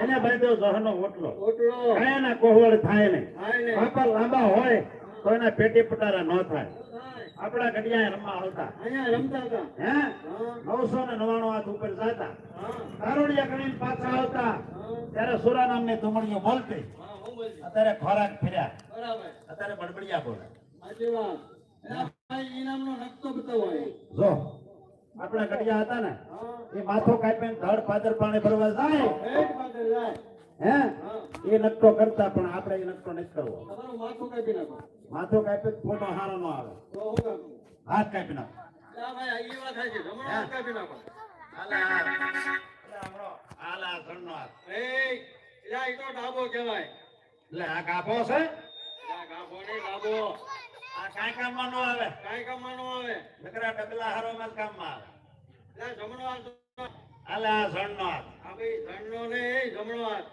એને બાંધ્યો જહનો ઓટલો. ઓટલો. કાંઈ એના કોહવડ થાય નહીં. પાપા લાંબા હોય તો એના પેટી પટારા ન થાય. આપણા ઘડિયા રમવા આવતા. અહીંયા રમતા હતા. હે? નવસો ને નવાણું હાથ ઉપર જતા. તારોડિયા ગણીને પાછા આવતા. ત્યારે સુરા નામની તુમડીઓ બોલતી. હા અત્યારે ખોરાક ફેર્યા. બરાબર. અત્યારે બડબડિયા બોલે. જો. આપણા ઘડિયા હતા ને એ માથો કાપીને ધડ પાદર પાણી ભરવા જાય. હે? એ નકટો કરતા પણ આપણે એ નકટો નથી કરવો. માથો કાપી નાખો. માથો કાપી ફોટો હારો નો આવે. હાથ કાપી નાખો. ડાબો કેવાય એટલે આ કાપો છે? ડાબો. કાંઈ કામમાં ન આવે. કાંઈ કામમાં નો આવે. નકરા ડબલા હારોમાં જ કામમાં આવે. એટલે જમણો હાથ હાલા આ ધણનો હાથ. આ ભાઈ ધણનો ને એ જમણો હાથ.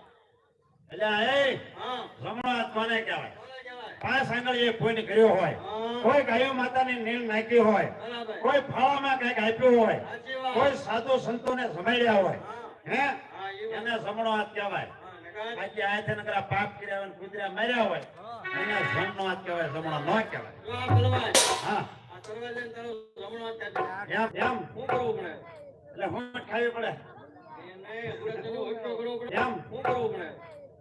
એટલે એ હા. જમણો હાથ કોને કહેવાય? કોને કહેવાય? પાંચ કોઈને કર્યો હોય. કોઈ ગાયો માતાની નીલ નાખી હોય. કોઈ ફળામાં કંઈક આપ્યું હોય. કોઈ સાધુ સંતોને સમાડ્યા હોય. હે. એને જમણો હાથ કહેવાય. બાકી આયથે નકરા પાપ કર્યા હોય ને માર્યા હોય. એને જમણો કહેવાય ન હા. એમ એમ. શું કરવું પડે? એટલે હું ખાવી પડે. એમ. શું કરવું પડે?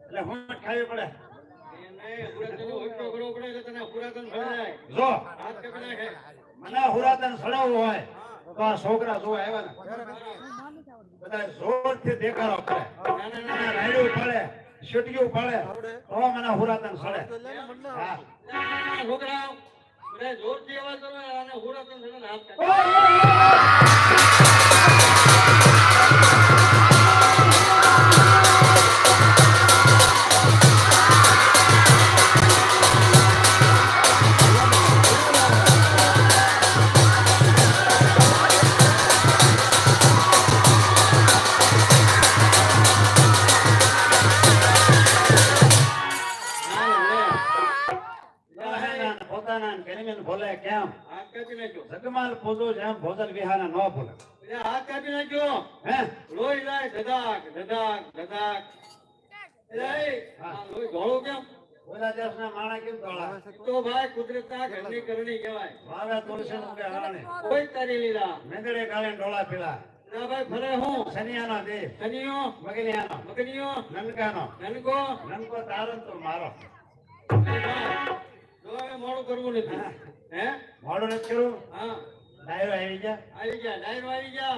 એટલે હું ખાવી પડે. જો મને હુરાતન સડાવવું હોય તો આ છોકરા જોવા આવ્યા ને. બધા જોરથી દેખાડો પડે. રાયડું પડે. શીટીયું પડે. તો મને હુરાતન સડે. હા. જોર જોરથી અવાજ કરો અને હુરાતન થઈને હાથ કાપી બહેના ને પોતાના ને ગરીબીને ભૂલે કેમ? હાથ કાપી નાખ્યો. જગમાલ પૂજો જેમ ભોજન વિહાના ન ભૂલે. હાથ કાપી નાખ્યો. હે? લોહી લાય ધડાક ધડાક ધડાક. લોહી ધોળું કેમ? ઓલા દેશના માણા કેમ તોળા તો ભાઈ કુદરતના ઘરની કરણી કહેવાય. વાવે તુલસી નું કે હરણે કોઈ તારી લીધા. મેંદડે કાળે ડોળા પીલા. ના ભાઈ ફરે હું? શનિયાનો દે શનિયો? મગનિયાનો. મગનીયો? નનકાનો. નનકો? નનકો તારો તો મારો. જો હવે મોડું કરવું નથી. હે? મોડું નથી કરવું? હા. ડાયરો આવી જા આવી જા ડાયરો આવી જા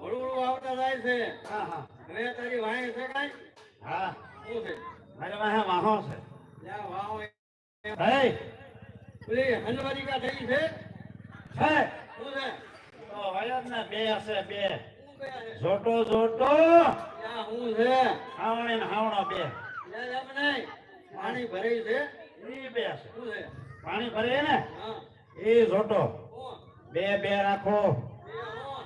હળું હળું આવતા જાય છે. હા હા. હવે તારી વાણી છે કાંઈ? હા. શું છે? મારે વાહે વાહો છે. લ્યા વાહો. હે પેલી થઈ છે? હે શું છે? તો વાયર ના બે હશે બે. જોટો જોટો. લ્યા શું છે. હાવણી ને હાવણો બે. લ્યા એમ નહીં પાણી ભરાઈ શું છે. પાણી ભરે ને? એ જોટો. બે બે રાખો.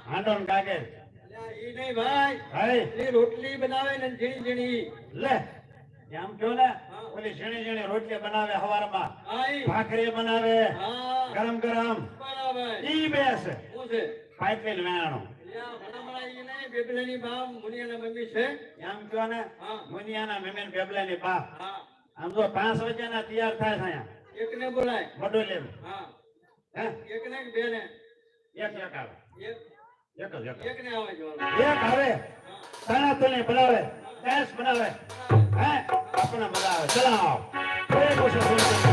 હાંડો ને લ્યા ઈ નહીં ભાઈ. એ રોટલી બનાવે ને ઝીણી ઝીણી. લે. એમ કયો ને ઓલી ઝીણી ઝીણી રોટલી બનાવે હવારમાં. ભાખરી બનાવે. ગરમ ગરમ. બરાબર. ઈ બે છે. છે? પાઇપલાઈન વેણો બેબલાની બાપ મુનિયાના મમ્મી છે. એમ કહો ને મુનિયાના મેમેન બેબલાની બા હા. આમ જો પાંચ વાગ્યાના તૈયાર થાય છે અહીંયા. એકને બોલાય. વડોલી હા. હે? એકને કે બેને? એક એક આવે. એક. એક જ એક. એકને આવે એક આવે. સાણા તને બનાવે ગેસ બનાવે. હે? આપણને મજા આવે ચલાવો કોઈ પૂછો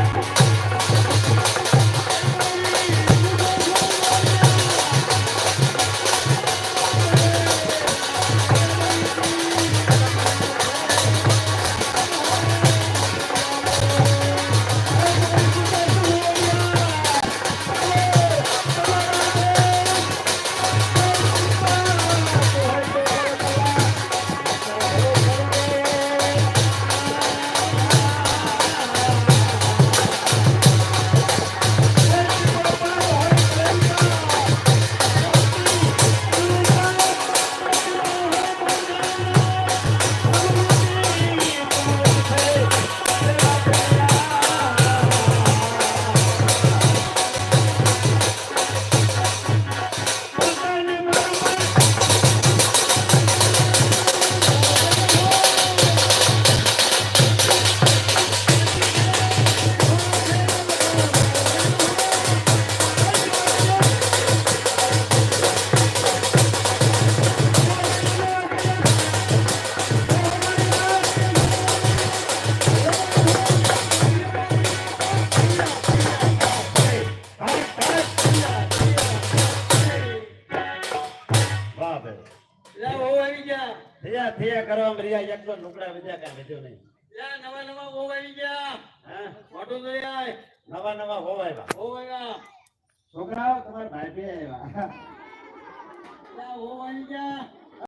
કરવામાં રહ્યા એક તો લુગડા વિદ્યા કાંઈ વધ્યું નહીં. લે, નવા નવા હોવાઈ ગયા. હા? મોટું થઈ આય. નવા નવા હોવાય વહુ આવ્યા. છોકરાઓ તમારા ભાઈ બી આવ્યા. લે, વહુ ગયા.